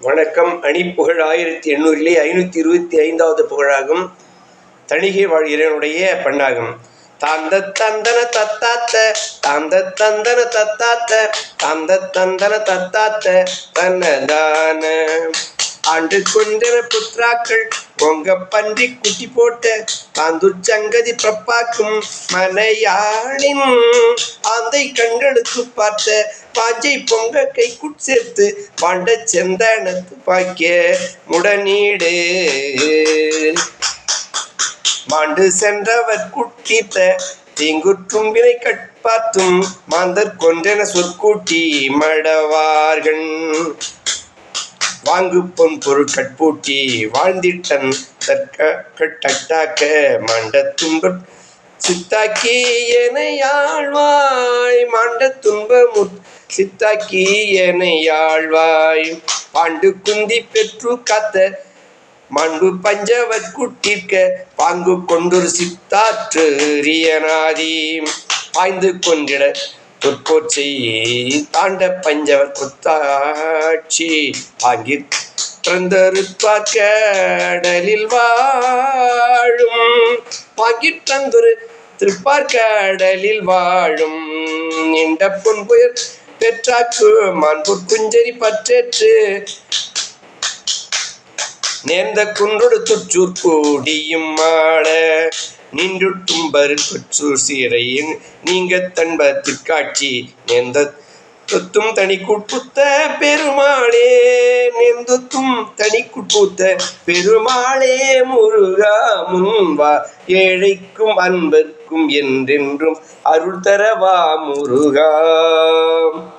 வணக்கம். அணிப்புகழ் ஆயிரத்தி எண்ணூறிலே ஐநூற்றி இருபத்தி ஐந்தாவது புகழாகும். தணிகை வாழ் இறைவனுடைய பண்ணாகும். தாந்த தந்தன தத்தாத்த தாந்த தந்தன தத்தாத்த தாந்த தந்தன தத்தாத்த தன்னதான. ஆண்டு கொண்டன புத்ராக்கள் பொங்க பன்றி குட்டி போட்ட தாந்தூர் சங்கதி பிரப்பாக்கும் மனையாளின் ஆந்தை கண்களுக்கு பார்த்த பாஜை பொங்க கைக்குட் சேர்த்து பாண்ட செந்தானத்து பாக்கிய முடநீடு மாண்டு சென்றவர் குட்டித்த தீங்குற்றும் வினை கட்பாத்தும் மாந்தர் கொன்றென சொற்கூட்டி மடவார்கள். வாங்கு பொன் பொருள் கட்பூட்டி வாழ்ந்திட்டன் தற்க கட்டாக்க மாண்ட துன்ப சித்தாக்கி எனையாழ்வாய் மாண்ட துன்ப சித்தாக்கி எனையாழ்வாய் பாண்டு குந்தி பெற்று காத்த. மண்பு பஞ்சவர் குட்டிற்க பாங்கு கொண்டொரு சித்தாற்று ரியனாதி பாய்ந்து கொண்டிட தொற்போர் தாண்ட பஞ்சவர் புத்தாட்சி. ஆங்கி பிறந்தருப்பார் கடலில் வாழும். பாங்கிற்றந்தொரு திருப்பார்கடலில் வாழும். நீண்ட பொன்புயர் பெற்றாக்கு மாண்பு குஞ்சரி பற்றேற்று. நேர்ந்த குன்றொடு துற்றூர் கூடியும் மாட நின்றுட்டும் பருப்பற்றூர் சீரையின் நீங்க தன்பத்திற்காட்சி நேர்ந்த தொத்தும் தனி குட்புத்த பெருமாளே நெந்தொத்தும் தனி குட்புத்த பெருமாளே முருகா முன்வா ஏழைக்கும் அன்பர்க்கும் என்றென்றும் அருள் தரவா முருகா.